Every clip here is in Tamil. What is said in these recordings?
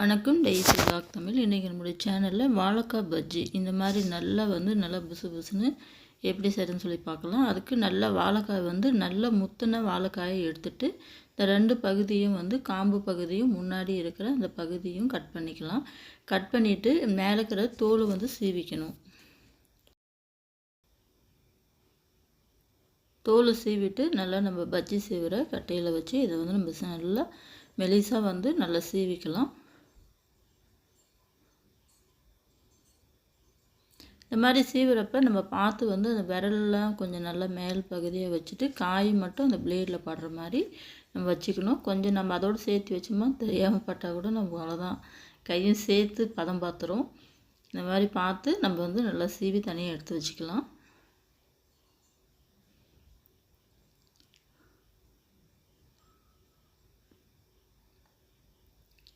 வணக்கம் டெய்ஸி பிளாக் தமிழ். இன்றைக்கி நம்முடைய சேனலில் வாழைக்காய் பஜ்ஜி. இந்த மாதிரி நல்லா வந்து நல்லா புசு புசுன்னு எப்படி செய்யறதுன்னு சொல்லி பார்க்கலாம். அதுக்கு நல்லா வாழைக்காய் வந்து நல்ல முத்தின வாழைக்காயை எடுத்துகிட்டு இந்த ரெண்டு பகுதியும் வந்து காம்பு பகுதியும் முன்னாடி இருக்கிற அந்த பகுதியும் கட் பண்ணிக்கலாம். கட் பண்ணிவிட்டு மேலே இருக்கிற தோல் வந்து சீவிக்கணும். தோல் சீவிட்டு நல்லா நம்ம பஜ்ஜி சீவுற கட்டையில் வச்சு இதை வந்து நம்ம நல்லா மெலிசாக வந்து நல்லா சீவிக்கலாம். இந்த மாதிரி சீவுறப்ப நம்ம பார்த்து வந்து அந்த விரல்லாம் கொஞ்சம் நல்லா மேல் பகுதியை வச்சுட்டு காய் மட்டும் அந்த பிளேடில் படுற மாதிரி நம்ம வச்சுக்கணும். கொஞ்சம் நம்ம அதோடு சேர்த்து வச்சோமா தெரியாமல் பட்டால் கூட நம்ம அவ்வளோதான். கையும் சேர்த்து பதம் பார்த்துரும் இந்த மாதிரி பார்த்து நம்ம வந்து நல்லா சீவி தனியாக எடுத்து வச்சுக்கலாம்.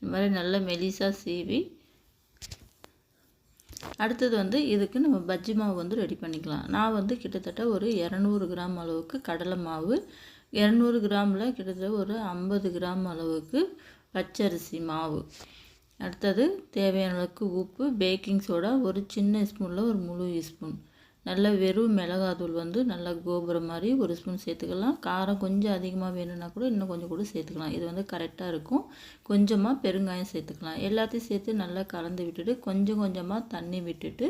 இந்த மாதிரி நல்லா மெலிசாக சீவி அடுத்தது வந்து இதுக்கு நம்ம பஜ்ஜி மாவு வந்து ரெடி பண்ணிக்கலாம். நான் வந்து கிட்டத்தட்ட ஒரு இரநூறு கிராம் அளவுக்கு கடலை மாவு இரநூறு கிராமில் கிட்டத்தட்ட ஒரு ஐம்பது கிராம் அளவுக்கு பச்சரிசி மாவு. அடுத்தது தேவையான அளவுக்கு உப்பு பேக்கிங் சோடா ஒரு சின்ன ஸ்பூனில் ஒரு முழு ஸ்பூன் நல்ல வெறும் மிளகாத்தூள் வந்து நல்லா கோபுரம் மாதிரி ஒரு ஸ்பூன் சேர்த்துக்கலாம். காரம் கொஞ்சம் அதிகமாக வேணும்னா கூட இன்னும் கொஞ்சம் கூட சேர்த்துக்கலாம். இது வந்து கரெக்டாக இருக்கும். கொஞ்சமாக பெருங்காயம் சேர்த்துக்கலாம். எல்லாத்தையும் சேர்த்து நல்லா கலந்து விட்டுட்டு கொஞ்சம் கொஞ்சமாக தண்ணி விட்டுட்டு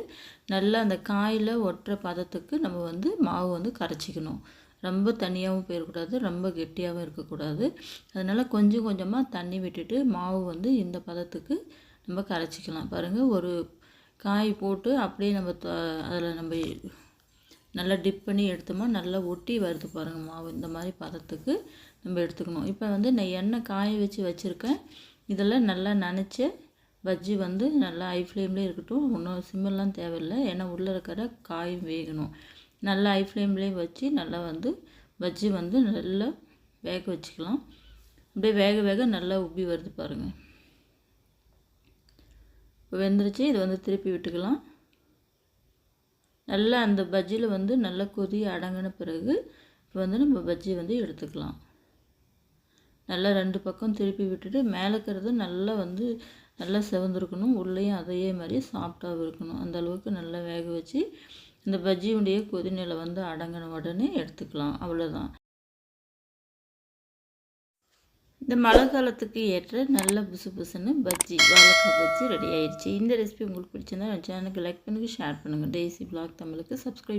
நல்லா அந்த காயில் ஒட்டுற பதத்துக்கு நம்ம வந்து மாவு வந்து கரைச்சிக்கணும். ரொம்ப தனியாகவும் போயிடக்கூடாது ரொம்ப கெட்டியாகவும் இருக்கக்கூடாது. அதனால் கொஞ்சம் கொஞ்சமாக தண்ணி விட்டுட்டு மாவு வந்து இந்த பதத்துக்கு நம்ம கரைச்சிக்கலாம். பாருங்கள் ஒரு காய் போட்டு அப்படியே நம்ம அதில் நம்ம நல்லா டிப் பண்ணி எடுத்தோமா நல்லா ஒட்டி வருது பாருங்கள் மாவு. இந்த மாதிரி பதத்துக்கு நம்ம எடுத்துக்கணும். இப்போ வந்து நான் எண்ணெய் காய வச்சு வச்சுருக்கேன். இதெல்லாம் நல்லா நினச்சி பஜ்ஜி வந்து நல்லா ஐ ஃப்ளேம்லேயே இருக்கட்டும். ஒன்றும் சிம்மெல்லாம் தேவையில்லை. ஏன்னா உள்ளே இருக்கிற காயும் வேகணும். நல்லா ஐ ஃப்ளேம்லேயே வச்சு நல்லா வந்து பஜ்ஜி வந்து நல்லா வேக வச்சுக்கலாம். அப்படியே வேக வேக நல்லா உப்பி வருது பாருங்கள் வெந்துருச்சு இதை வந்து திருப்பி விட்டுக்கலாம். நல்லா அந்த பஜ்ஜியில் வந்து நல்லா கொதி அடங்கின பிறகு இப்போ வந்து நம்ம பஜ்ஜி வந்து எடுத்துக்கலாம். நல்லா ரெண்டு பக்கம் திருப்பி விட்டுட்டு மேலே இருக்கிறது நல்லா வந்து நல்லா செவந்திருக்கணும். உள்ளேயும் அதே மாதிரி சாஃப்டாகவும் இருக்கணும். அந்த அளவுக்கு நல்லா வேக வச்சு இந்த பஜ்ஜியுடைய கொதிநிலை வந்து அடங்கின உடனே எடுத்துக்கலாம். அவ்வளோதான் இந்த மழை காலத்துக்கு ஏற்ற நல்ல புசு புசுன்னு பஜ்ஜி வாழைக்காய் பஜ்ஜி ரெடி ஆயிடுச்சு. இந்த ரெசிபி உங்களுக்கு பிடிச்சிருந்தா சேனலுக்கு லைக் பண்ணுங்கள் ஷேர் பண்ணுங்கள் டேசி பிளாக் தமிழுக்கு சப்ஸ்கிரைப்